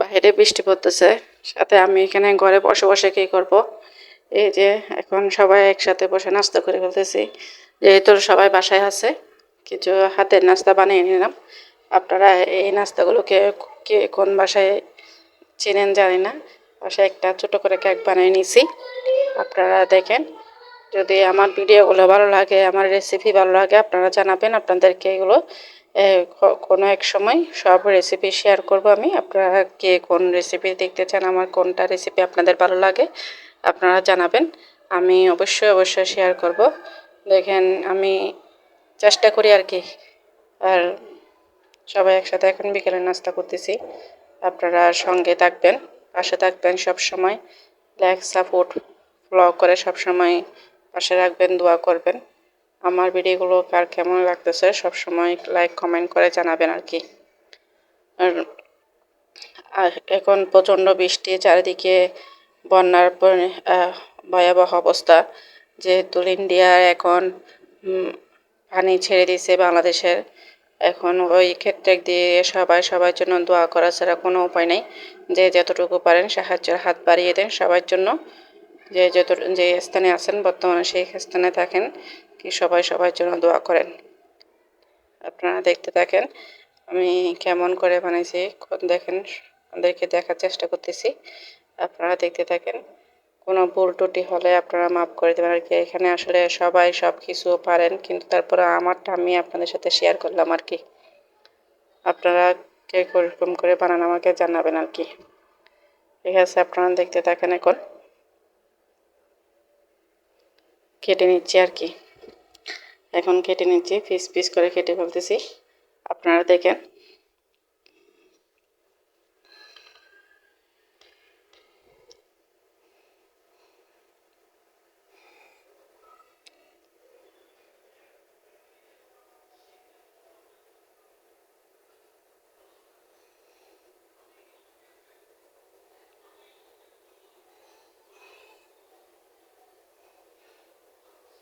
বাইরে বৃষ্টি পড়তেছে। সাথে আমি এখানে ঘরে বসে বসে কী করব? এই যে এখন সবাই একসাথে বসে নাস্তা করে ফেলতেছি। যেহেতু সবাই বাসায় আছে, কিছু হাতের নাস্তা বানিয়ে নিলাম। আপনারা এই নাস্তাগুলোকে কে কোন বাসায় চেনেন জানি না। বাসায় একটা ছোট করে কেক বানিয়ে নিছি। আপনারা দেখেন, যদি আমার ভিডিওগুলো ভালো লাগে, আমার রেসিপি ভালো লাগে, আপনারা জানাবেন আপনাদেরকে এগুলো। কোনো এক সময় সব রেসিপি শেয়ার করব আমি। আপনারা কে কোন রেসিপি দেখতে চান, আমার কোনটা রেসিপি আপনাদের ভালো লাগে, আপনারা জানাবেন। আমি অবশ্যই অবশ্যই শেয়ার করব। দেখেন, আমি চেষ্টা করি আর কি। আর সবাই একসাথে এখন বিকেলে নাস্তা করতেছি। আপনারা সঙ্গে থাকবেন, পাশে থাকবেন সব সময়। লাইক সাপোর্ট ব্লগ করে সব সময় পাশে রাখবেন, দোয়া করবেন। আমার ভিডিওগুলো কার কেমন লাগতেছে, সব সময় লাইক কমেন্ট করে জানাবেন আর কি। আর এখন প্রচণ্ড বৃষ্টি, চারিদিকে বন্যার ভয়াবহ অবস্থা। যেহেতু ইন্ডিয়ার এখন পানি ছেড়ে দিয়েছে বাংলাদেশের, এখন ওই ক্ষেত্রে দিয়ে সবাই, সবার জন্য দোয়া করা ছাড়া কোনো উপায় নেই। যে যতটুকু পারেন সাহায্যের হাত বাড়িয়ে দেন সবার জন্য। যে যত, যে স্থানে আছেন, বর্তমানে সেই স্থানে থাকেন। কি সবাই সবার জন্য দোয়া করেন। আপনারা দেখতে থাকেন, আমি কেমন করে বানাইছি দেখেন আপনাদেরকে দেখার চেষ্টা করতেছি। আপনারা দেখতে থাকেন, কোনো ভুল ত্রুটি হলে আপনারা মাফ করে দেবেন। আর কি, এখানে আসলে সবাই সব কিছু পারেন, কিন্তু তারপরে আমারটা আমি আপনাদের সাথে শেয়ার করলাম আর কি। আপনারা কে কোরকম করে বানান আমাকে জানাবেন আর কি। ঠিক আছে, আপনারা দেখতে থাকেন এখন। কেটে নিচ্ছি আর কি। এখন কেটে নিচ্ছি পিস পিস করে কেটে ফেলতেছি। আপনারা দেখেন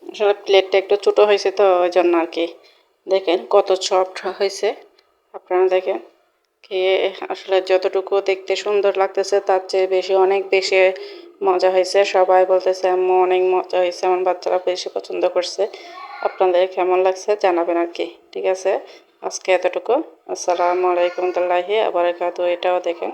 আসলে প্লেটটা একটু ছোটো হয়েছে তো, ওই জন্য আর কি। দেখেন কত সফট হয়েছে। আপনারা দেখেন খেয়ে আসলে যতটুকু দেখতে সুন্দর লাগতেছে, তার চেয়ে বেশি, অনেক বেশি মজা হয়েছে। সবাই বলতেছে, আম্মু, অনেক মজা হয়েছে। আমার বাচ্চারা বেশি পছন্দ করছে। আপনাদের কেমন লাগছে জানাবেন আর কি, ঠিক আছে? আজকে এতটুকু। আসসালামু আলাইকুম তাল্লাহি আবার এটাও দেখেন।